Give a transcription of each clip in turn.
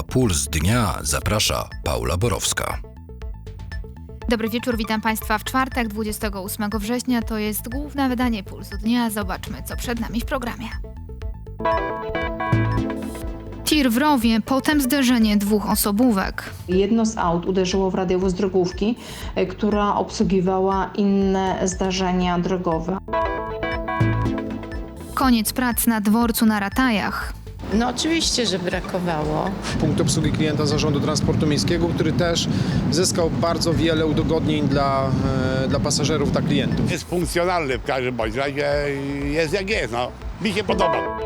Na Puls Dnia zaprasza Paula Borowska. Dobry wieczór, witam Państwa w czwartek, 28 września. To jest główne wydanie Pulsu Dnia. Zobaczmy, co przed nami w programie. Tir w rowie, potem zderzenie dwóch osobówek. Jedno z aut uderzyło w radiowóz drogówki, e, która obsługiwała inne zdarzenia drogowe. Koniec prac na dworcu na Ratajach. No oczywiście, że brakowało. punkt obsługi klienta Zarządu Transportu Miejskiego, który też zyskał bardzo wiele udogodnień dla, e, dla pasażerów, dla klientów. jest funkcjonalny w każdym bądź razie, jest jak jest, no. Mi się podoba.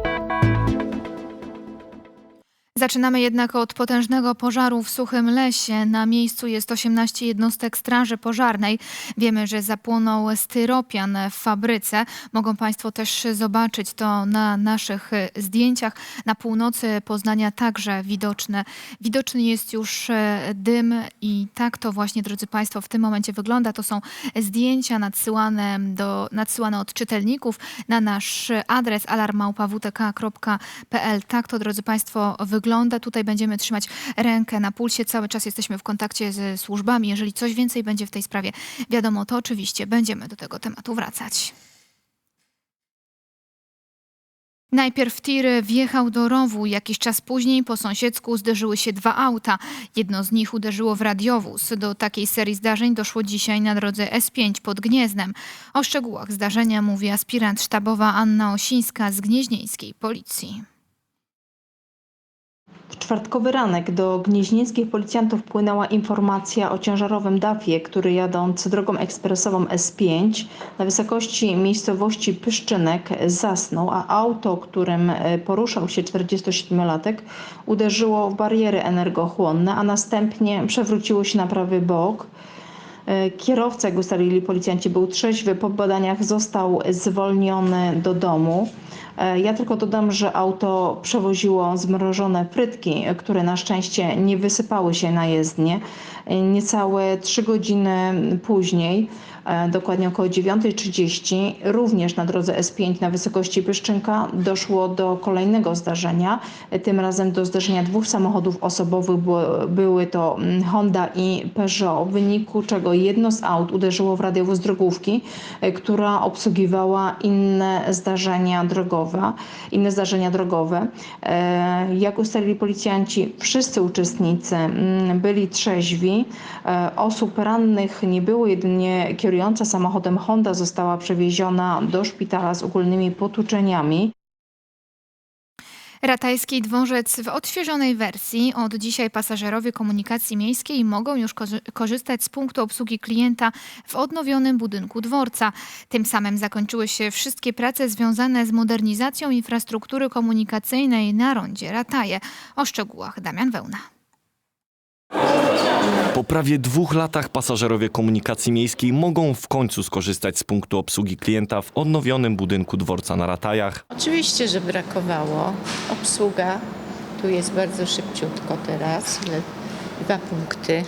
Zaczynamy jednak od potężnego pożaru w Suchym Lesie. Na miejscu jest 18 jednostek Straży Pożarnej. Wiemy, że zapłonął styropian w fabryce. Mogą Państwo też zobaczyć to na naszych zdjęciach. Na północy Poznania także widoczne. Widoczny jest już dym i tak to właśnie, drodzy Państwo, w tym momencie wygląda. To są zdjęcia nadsyłane, do, nadsyłane od czytelników na nasz adres alarmałpawtk.pl. Tak to, drodzy Państwo, wygląda. Tutaj będziemy trzymać rękę na pulsie. Cały czas jesteśmy w kontakcie ze służbami. Jeżeli coś więcej będzie w tej sprawie wiadomo, to oczywiście będziemy do tego tematu wracać. Najpierw tir wjechał do rowu. Jakiś czas później po sąsiedzku zderzyły się dwa auta. Jedno z nich uderzyło w radiowóz. Do takiej serii zdarzeń doszło dzisiaj na drodze S5 pod Gniezdem. O szczegółach zdarzenia mówi aspirant sztabowa Anna Osińska z gnieźnieńskiej policji. W czwartkowy ranek do gnieźnieńskich policjantów wpłynęła informacja o ciężarowym DAF-ie, który jadąc drogą ekspresową S5 na wysokości miejscowości Pyszczynek zasnął, a auto, którym e, poruszał się 47-latek uderzyło w bariery energochłonne, a następnie przewróciło się na prawy bok. E, Kierowca, jak ustalili policjanci, był trzeźwy. Po badaniach został zwolniony do domu. E, Ja tylko dodam, że auto przewoziło zmrożone frytki, które na szczęście nie wysypały się na jezdnię. E, Niecałe 3 godziny później, dokładnie około 9.30, również na drodze S5 na wysokości Pyszczynka doszło do kolejnego zdarzenia. E, Tym razem do zdarzenia dwóch samochodów osobowych. Były to mm, Honda i Peugeot, w wyniku czego jedno z aut uderzyło w radiowóz drogówki, e, która obsługiwała inne zdarzenia drogowe. Inne zdarzenia drogowe. E, Jak ustalili policjanci, wszyscy uczestnicy mm, byli trzeźwi. E, Osób rannych nie było, jedynie kierująca samochodem Honda została przewieziona do szpitala z ogólnymi potłuczeniami. Ratajski dworzec w odświeżonej wersji. Od dzisiaj pasażerowie komunikacji miejskiej mogą już korzy- korzystać z punktu obsługi klienta w odnowionym budynku dworca. Tym samym zakończyły się wszystkie prace związane z modernizacją infrastruktury komunikacyjnej na rondzie Rataje. O szczegółach Damian Wełna. Po prawie dwóch latach pasażerowie komunikacji miejskiej mogą w końcu skorzystać z punktu obsługi klienta w odnowionym budynku dworca na Ratajach. Oczywiście, że brakowało. Obsługa tu jest bardzo szybciutko teraz. Dwa punkty.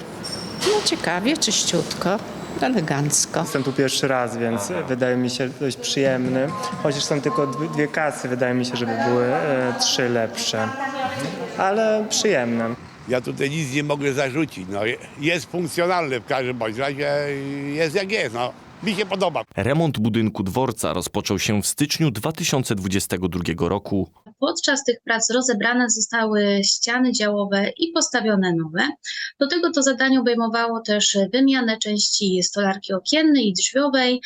No ciekawie, czyściutko, elegancko. Jestem tu pierwszy raz, więc wydaje mi się dość przyjemny. Chociaż są tylko dwie- dwie kasy, wydaje mi się, żeby były e, trzy lepsze. Ale przyjemne. Ja tutaj nic nie mogę zarzucić, no. Jest funkcjonalny w każdym bądź razie, jest jak jest, no. Mi się podoba. Remont budynku dworca rozpoczął się w styczniu 2022 roku. Podczas tych prac rozebrane zostały ściany działowe i postawione nowe. Do tego to zadanie obejmowało też wymianę części stolarki okiennej i drzwiowej.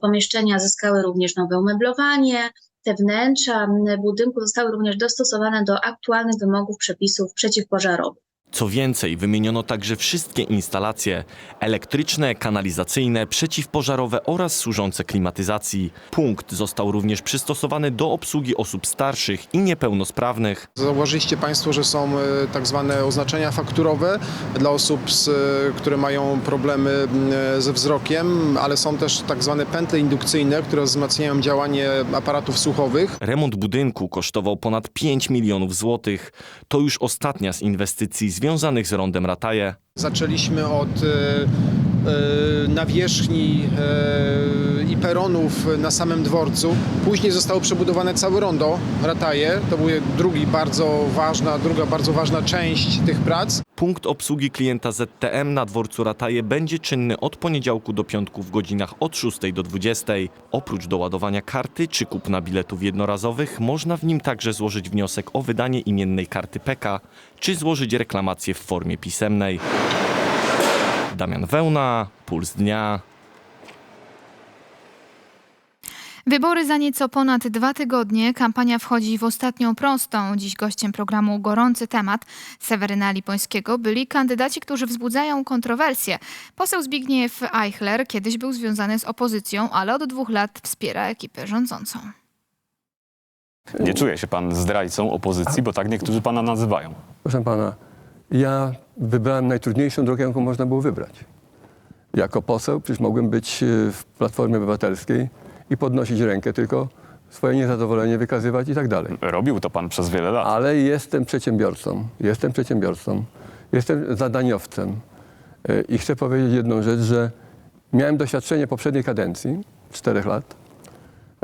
Pomieszczenia zyskały również nowe umeblowanie. Te wnętrza budynku zostały również dostosowane do aktualnych wymogów przepisów przeciwpożarowych. Co więcej, wymieniono także wszystkie instalacje elektryczne, kanalizacyjne, przeciwpożarowe oraz służące klimatyzacji. Punkt został również przystosowany do obsługi osób starszych i niepełnosprawnych. Zauważyliście Państwo, że są e, tak zwane oznaczenia fakturowe dla osób, z, e, które mają problemy e, ze wzrokiem, ale są też tak zwane pętle indukcyjne, które wzmacniają działanie aparatów słuchowych. Remont budynku kosztował ponad 5 milionów złotych. To już ostatnia z inwestycji związanych z rondem Rataje. Zaczęliśmy od e, nawierzchni e, i peronów na samym dworcu. Później zostało przebudowane całe rondo Rataje. To była drugi bardzo ważna, druga bardzo ważna część tych prac. Punkt obsługi klienta ZTM na dworcu Rataje będzie czynny od poniedziałku do piątku w godzinach od 6 do 20. Oprócz doładowania karty czy kupna biletów jednorazowych, można w nim także złożyć wniosek o wydanie imiennej karty PK czy złożyć reklamację w formie pisemnej. Damian Wełna, Puls Dnia. Wybory za nieco ponad dwa tygodnie. Kampania wchodzi w ostatnią prostą. Dziś gościem programu Gorący Temat Seweryna Lipońskiego byli kandydaci, którzy wzbudzają kontrowersje. Poseł Zbigniew Eichler kiedyś był związany z opozycją, ale od dwóch lat wspiera ekipę rządzącą. Nie czuje się pan zdrajcą opozycji, bo tak niektórzy pana nazywają. Proszę pana, ja wybrałem najtrudniejszą drogę, jaką można było wybrać. Jako poseł przecież mogłem być e, w Platformie Obywatelskiej i podnosić rękę, tylko swoje niezadowolenie wykazywać i tak dalej. Robił to pan przez wiele lat. Ale jestem przedsiębiorcą, jestem przedsiębiorcą, jestem zadaniowcem E, i chcę powiedzieć jedną rzecz, że miałem doświadczenie poprzedniej kadencji, czterech lat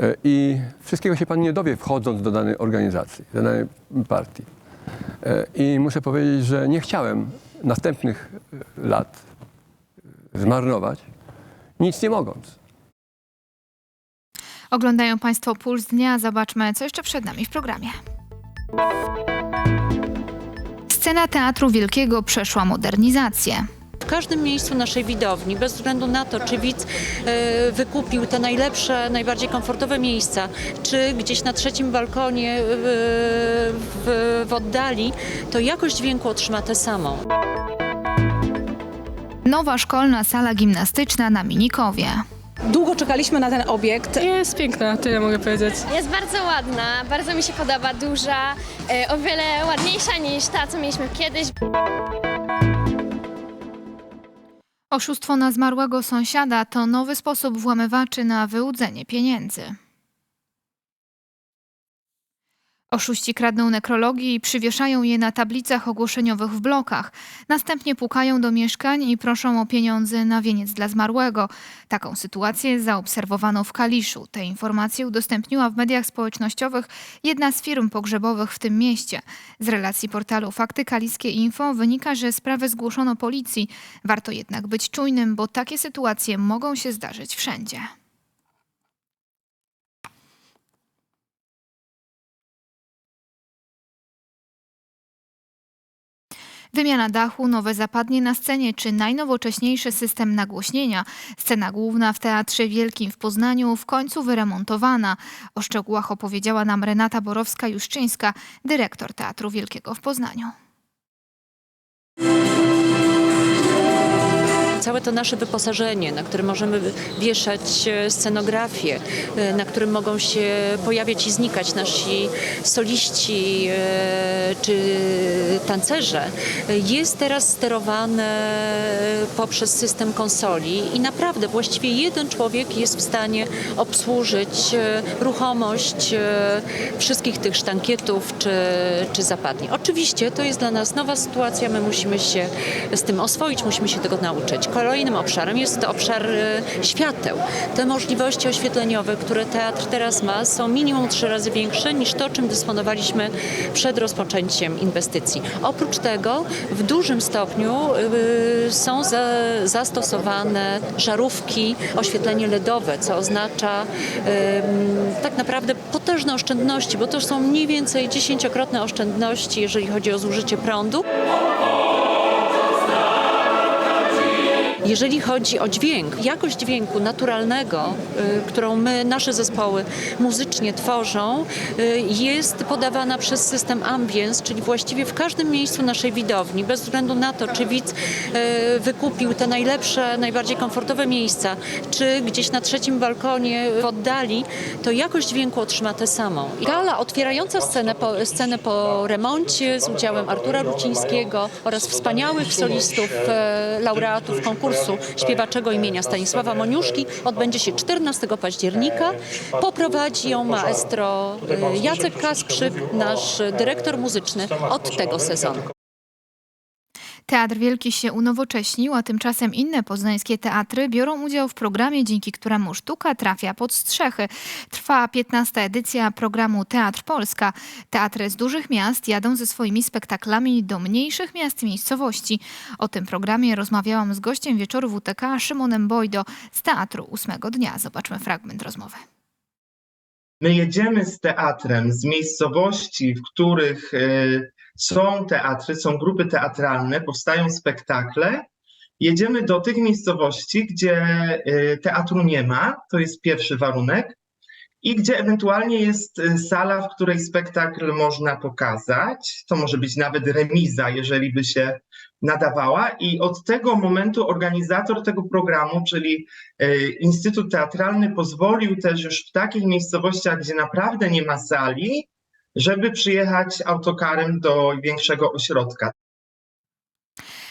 e, i wszystkiego się pan nie dowie wchodząc do danej organizacji, do danej partii. E, I muszę powiedzieć, że nie chciałem następnych e, lat zmarnować, nic nie mogąc. Oglądają Państwo Puls Dnia. Zobaczmy, co jeszcze przed nami w programie. Scena Teatru Wielkiego przeszła modernizację. W każdym miejscu naszej widowni, bez względu na to, czy widz e, wykupił te najlepsze, najbardziej komfortowe miejsca, czy gdzieś na trzecim balkonie e, w, w oddali, to jakość dźwięku otrzyma tę samą. Nowa szkolna sala gimnastyczna na Minikowie. Długo czekaliśmy na ten obiekt. Jest piękna, tyle mogę powiedzieć. Jest bardzo ładna, bardzo mi się podoba, duża, e, o wiele ładniejsza niż ta, co mieliśmy kiedyś. Oszustwo na zmarłego sąsiada to nowy sposób włamywaczy na wyłudzenie pieniędzy. Oszuści kradną nekrologi i przywieszają je na tablicach ogłoszeniowych w blokach. Następnie pukają do mieszkań i proszą o pieniądze na wieniec dla zmarłego. Taką sytuację zaobserwowano w Kaliszu. Te informacje udostępniła w mediach społecznościowych jedna z firm pogrzebowych w tym mieście. Z relacji portalu Fakty Kaliskie Info wynika, że sprawę zgłoszono policji. Warto jednak być czujnym, bo takie sytuacje mogą się zdarzyć wszędzie. Wymiana dachu, nowe zapadnie na scenie czy najnowocześniejszy system nagłośnienia. Scena główna w Teatrze Wielkim w Poznaniu w końcu wyremontowana. O szczegółach opowiedziała nam Renata Borowska-Juszczyńska, dyrektor Teatru Wielkiego w Poznaniu. Całe to nasze wyposażenie, na którym możemy wieszać e, scenografię, e, na którym mogą się pojawiać i znikać nasi soliści e, czy tancerze, jest teraz sterowane poprzez system konsoli i naprawdę właściwie jeden człowiek jest w stanie obsłużyć ruchomość wszystkich tych sztankietów czy, czy zapadni. Oczywiście to jest dla nas nowa sytuacja, my musimy się z tym oswoić, musimy się tego nauczyć. Kolejnym obszarem jest obszar e, świateł. Te możliwości oświetleniowe, które teatr teraz ma, są minimum trzy razy większe niż to, czym dysponowaliśmy przed rozpoczęciem inwestycji. Oprócz tego w dużym stopniu y, są za, zastosowane żarówki, oświetlenie LEDowe, co oznacza y, tak naprawdę potężne oszczędności, bo to są mniej więcej dziesięciokrotne oszczędności, jeżeli chodzi o zużycie prądu. Jeżeli chodzi o dźwięk, jakość dźwięku naturalnego, y, którą my, nasze zespoły muzycznie tworzą, y, jest podawana przez system Ambience, czyli właściwie w każdym miejscu naszej widowni, bez względu na to, czy widz y, wykupił te najlepsze, najbardziej komfortowe miejsca, czy gdzieś na trzecim balkonie w oddali, to jakość dźwięku otrzyma tę samą. Gala otwierająca scenę po, scenę po remoncie z udziałem Artura Rucińskiego oraz wspaniałych solistów, e, laureatów konkursu śpiewaczego imienia Stanisława Moniuszki odbędzie się 14 października. Poprowadzi ją maestro e, Jacek Kasprzyk, nasz dyrektor muzyczny od tego sezonu. Teatr Wielki się unowocześnił, a tymczasem inne poznańskie teatry biorą udział w programie, dzięki któremu sztuka trafia pod strzechy. Trwa 15. edycja programu Teatr Polska. Teatry z dużych miast jadą ze swoimi spektaklami do mniejszych miast i miejscowości. O tym programie rozmawiałam z gościem wieczoru WTK Szymonem Bojdo z Teatru Ósmego Dnia. Zobaczmy fragment rozmowy. My jedziemy z teatrem z miejscowości, w których y, są teatry, są grupy teatralne, powstają spektakle. Jedziemy do tych miejscowości, gdzie y, teatru nie ma, to jest pierwszy warunek, i gdzie ewentualnie jest y, sala, w której spektakl można pokazać. To może być nawet remiza, jeżeli by się nadawała. I od tego momentu organizator tego programu, czyli y, Instytut Teatralny, pozwolił też już w takich miejscowościach, gdzie naprawdę nie ma sali, żeby przyjechać autokarem do większego ośrodka.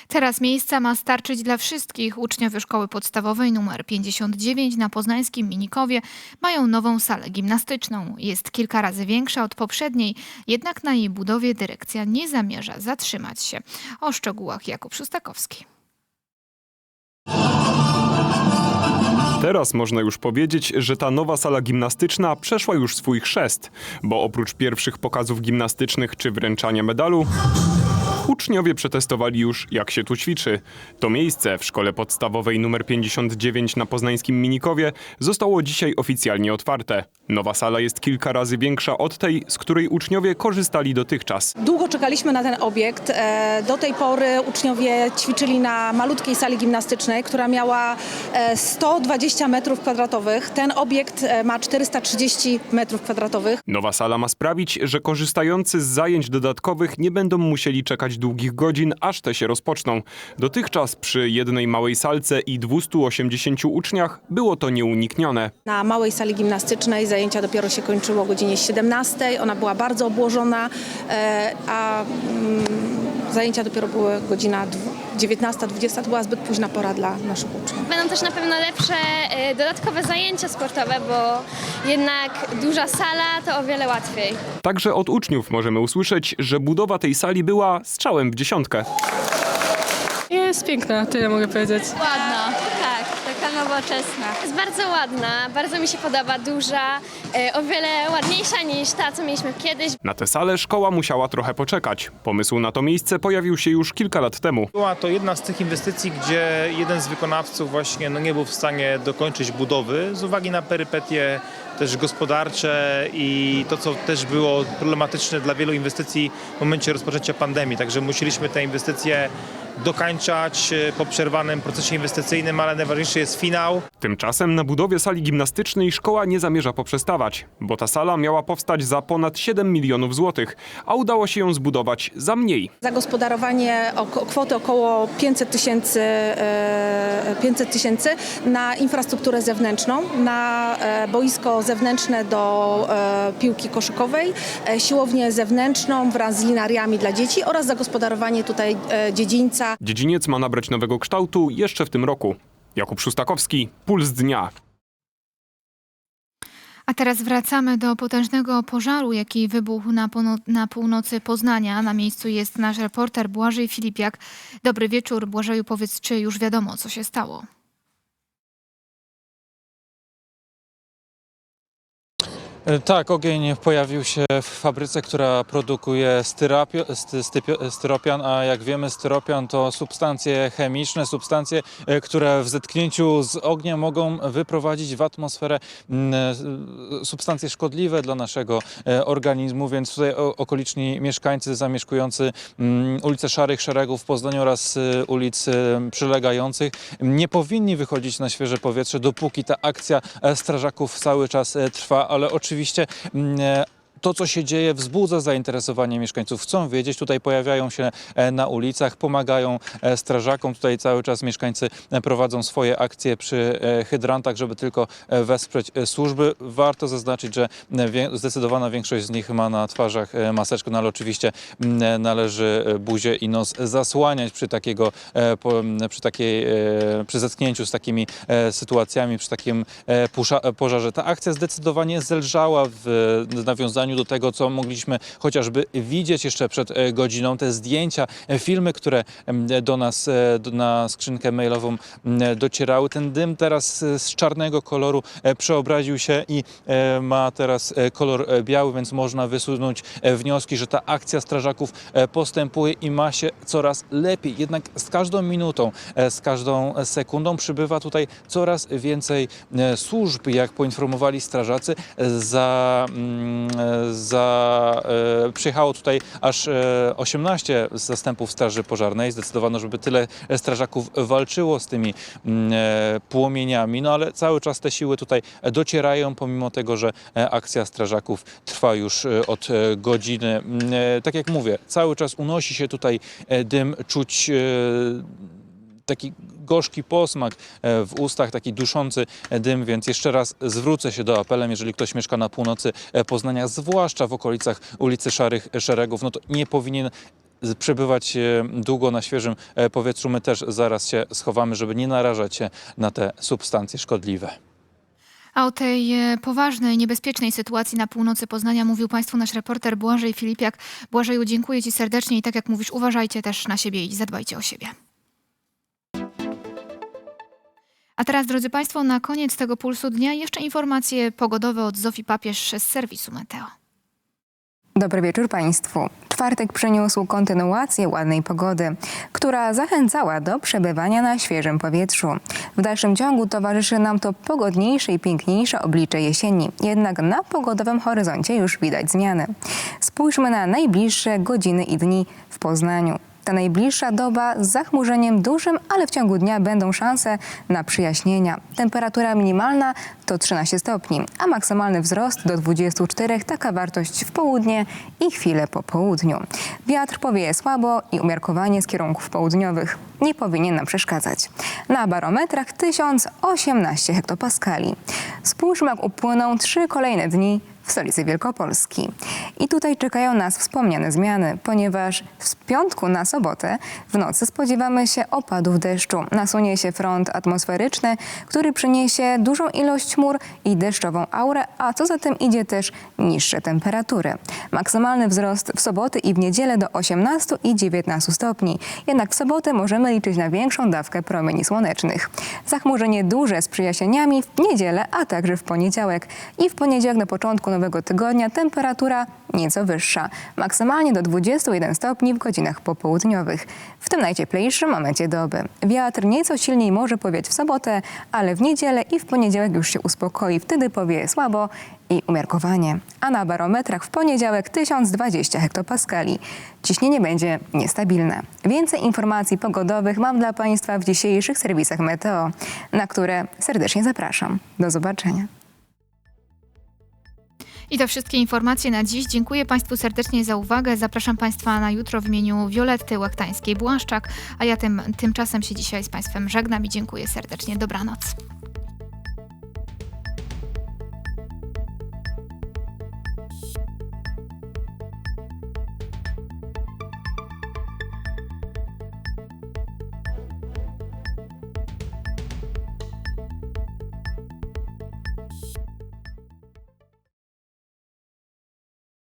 Teraz miejsca ma starczyć dla wszystkich. Uczniowie szkoły podstawowej nr 59 na poznańskim Minikowie mają nową salę gimnastyczną. Jest kilka razy większa od poprzedniej, jednak na jej budowie dyrekcja nie zamierza zatrzymać się. O szczegółach Jakub Szustakowski. Teraz można już powiedzieć, że ta nowa sala gimnastyczna przeszła już swój chrzest, bo oprócz pierwszych pokazów gimnastycznych czy wręczania medalu, uczniowie przetestowali już, jak się tu ćwiczy. To miejsce w szkole podstawowej nr 59 na poznańskim Minikowie zostało dzisiaj oficjalnie otwarte. Nowa sala jest kilka razy większa od tej, z której uczniowie korzystali dotychczas. Długo czekaliśmy na ten obiekt. E, Do tej pory uczniowie ćwiczyli na malutkiej sali gimnastycznej, która miała e, 120 metrów kwadratowych. Ten obiekt e, ma 430 metrów kwadratowych. Nowa sala ma sprawić, że korzystający z zajęć dodatkowych nie będą musieli czekać długich godzin, aż te się rozpoczną. Dotychczas przy jednej małej salce i 280 uczniach było to nieuniknione. Na małej sali gimnastycznej zajęcia dopiero się kończyły o godzinie 17. Ona była bardzo obłożona, e, a mm, zajęcia dopiero były godzina 19-20. To była zbyt późna pora dla naszych uczniów. Będą też na pewno lepsze e, dodatkowe zajęcia sportowe, bo jednak duża sala to o wiele łatwiej. Także od uczniów możemy usłyszeć, że budowa tej sali była strzałem w dziesiątkę. Jest piękna, tyle mogę powiedzieć. Ładna, nowoczesna. Jest bardzo ładna, bardzo mi się podoba, duża, e, o wiele ładniejsza niż ta, co mieliśmy kiedyś. Na tę salę szkoła musiała trochę poczekać. Pomysł na to miejsce pojawił się już kilka lat temu. Była to jedna z tych inwestycji, gdzie jeden z wykonawców właśnie no, nie był w stanie dokończyć budowy z uwagi na perypetie też gospodarcze i to, co też było problematyczne dla wielu inwestycji w momencie rozpoczęcia pandemii. Także musieliśmy te inwestycje dokańczać e, po przerwanym procesie inwestycyjnym, ale najważniejszy jest finał. Tymczasem na budowie sali gimnastycznej szkoła nie zamierza poprzestawać, bo ta sala miała powstać za ponad 7 milionów złotych, a udało się ją zbudować za mniej. Zagospodarowanie oko, kwoty około 500 tysięcy e, 500 tysięcy na infrastrukturę zewnętrzną, na e, boisko zewnętrzne do e, piłki koszykowej, e, siłownię zewnętrzną wraz z linariami dla dzieci oraz zagospodarowanie tutaj e, dziedzińca. Dziedziniec ma nabrać nowego kształtu jeszcze w tym roku. Jakub Szustakowski, Puls Dnia. A teraz wracamy do potężnego pożaru, jaki wybuchł na, pono- na północy Poznania. Na miejscu jest nasz reporter Błażej Filipiak. Dobry wieczór. Błażeju, powiedz, czy już wiadomo, co się stało? Tak, ogień pojawił się w fabryce, która produkuje sty, stypio, styropian, a jak wiemy styropian to substancje chemiczne, substancje, e, które w zetknięciu z ogniem mogą wyprowadzić w atmosferę mm, e, substancje szkodliwe dla naszego e, organizmu, więc tutaj okoliczni mieszkańcy zamieszkujący mm, ulicę Szarych Szeregów w Poznaniu oraz e, ulic e, przylegających nie powinni wychodzić na świeże powietrze, dopóki ta akcja e, strażaków cały czas e, trwa, ale oczywiście mm, e, to, co się dzieje, wzbudza zainteresowanie mieszkańców. Chcą wiedzieć, tutaj pojawiają się e, na ulicach, pomagają e, strażakom. Tutaj cały czas mieszkańcy e, prowadzą swoje akcje przy hydrantach, żeby tylko wesprzeć służby. Warto zaznaczyć, że zdecydowana większość z nich ma na twarzach maseczkę, no ale oczywiście należy buzię i nos zasłaniać przy, takiego, przy, takiej, przy zetknięciu z takimi sytuacjami, przy takim pożarze. Ta akcja zdecydowanie zelżała w nawiązaniu porównaniu do tego, co mogliśmy chociażby widzieć jeszcze przed e, godziną. Te zdjęcia, e, filmy, które do nas, e, na skrzynkę mailową docierały. Ten dym teraz z czarnego koloru przeobraził się i ma teraz kolor biały, więc można wysunąć wnioski, że ta akcja strażaków postępuje i ma się coraz lepiej. Jednak z każdą minutą, z każdą sekundą przybywa tutaj coraz więcej służb, jak poinformowali strażacy. Za, za e, przyjechało tutaj aż e, 18 zastępów Straży Pożarnej. Zdecydowano, żeby tyle strażaków walczyło z tymi mm, e, płomieniami, no ale cały czas te siły tutaj docierają, pomimo tego, że e, akcja strażaków trwa już e, od e, godziny. Mm, e, Tak jak mówię, cały czas unosi się tutaj e, dym, czuć e, taki gorzki posmak e, w ustach, taki duszący e, dym, więc jeszcze raz zwrócę się do apelem, jeżeli ktoś mieszka na północy e, Poznania, zwłaszcza w okolicach ulicy Szarych Szeregów, no to nie powinien przebywać długo na świeżym powietrzu. My też zaraz się schowamy, żeby nie narażać się na te substancje szkodliwe. A o tej poważnej, niebezpiecznej sytuacji na północy Poznania mówił Państwu nasz reporter Błażej Filipiak. Błażeju, dziękuję Ci serdecznie i tak jak mówisz, uważajcie też na siebie i zadbajcie o siebie. A teraz, drodzy Państwo, na koniec tego pulsu dnia jeszcze informacje pogodowe od Zofii Papież z serwisu Meteo. Dobry wieczór Państwu. Czwartek przyniósł kontynuację ładnej pogody, która zachęcała do przebywania na świeżym powietrzu. W dalszym ciągu towarzyszy nam to pogodniejsze i piękniejsze oblicze jesieni. Jednak na pogodowym horyzoncie już widać zmiany. Spójrzmy na najbliższe godziny i dni w Poznaniu. Ta najbliższa doba z zachmurzeniem dużym, ale w ciągu dnia będą szanse na przyjaśnienia. Temperatura minimalna to 13 stopni, a maksymalny wzrost do 24, taka wartość w południe i chwilę po południu. Wiatr powieje słabo i umiarkowanie z kierunków południowych. Nie powinien nam przeszkadzać. Na barometrach 1018 hektopaskali. Spójrzmy, jak upłyną trzy kolejne dni w stolicy Wielkopolski. I tutaj czekają nas wspomniane zmiany, ponieważ z piątku na sobotę w nocy spodziewamy się opadów deszczu. Nasunie się front atmosferyczny, który przyniesie dużą ilość chmur i deszczową aurę, a co za tym idzie też niższe temperatury. Maksymalny wzrost w soboty i w niedzielę do 18 i 19 stopni. Jednak w sobotę możemy liczyć na większą dawkę promieni słonecznych. Zachmurzenie duże z przyjaśnieniami w niedzielę, a także w poniedziałek. I w poniedziałek na początku nowego tygodnia temperatura nieco wyższa, maksymalnie do 21 stopni w godzinach popołudniowych. W tym najcieplejszym momencie doby. Wiatr nieco silniej może powiać w sobotę, ale w niedzielę i w poniedziałek już się uspokoi. Wtedy powieje słabo i umiarkowanie. A na barometrach w poniedziałek 1020 hektopaskali. Ciśnienie będzie niestabilne. Więcej informacji pogodowych mam dla Państwa w dzisiejszych serwisach Meteo, na które serdecznie zapraszam. Do zobaczenia. I to wszystkie informacje na dziś. Dziękuję Państwu serdecznie za uwagę. Zapraszam Państwa na jutro w imieniu Violetty Łachtańskiej-Błaszczak, a ja tym, tymczasem się dzisiaj z Państwem żegnam i dziękuję serdecznie. Dobranoc.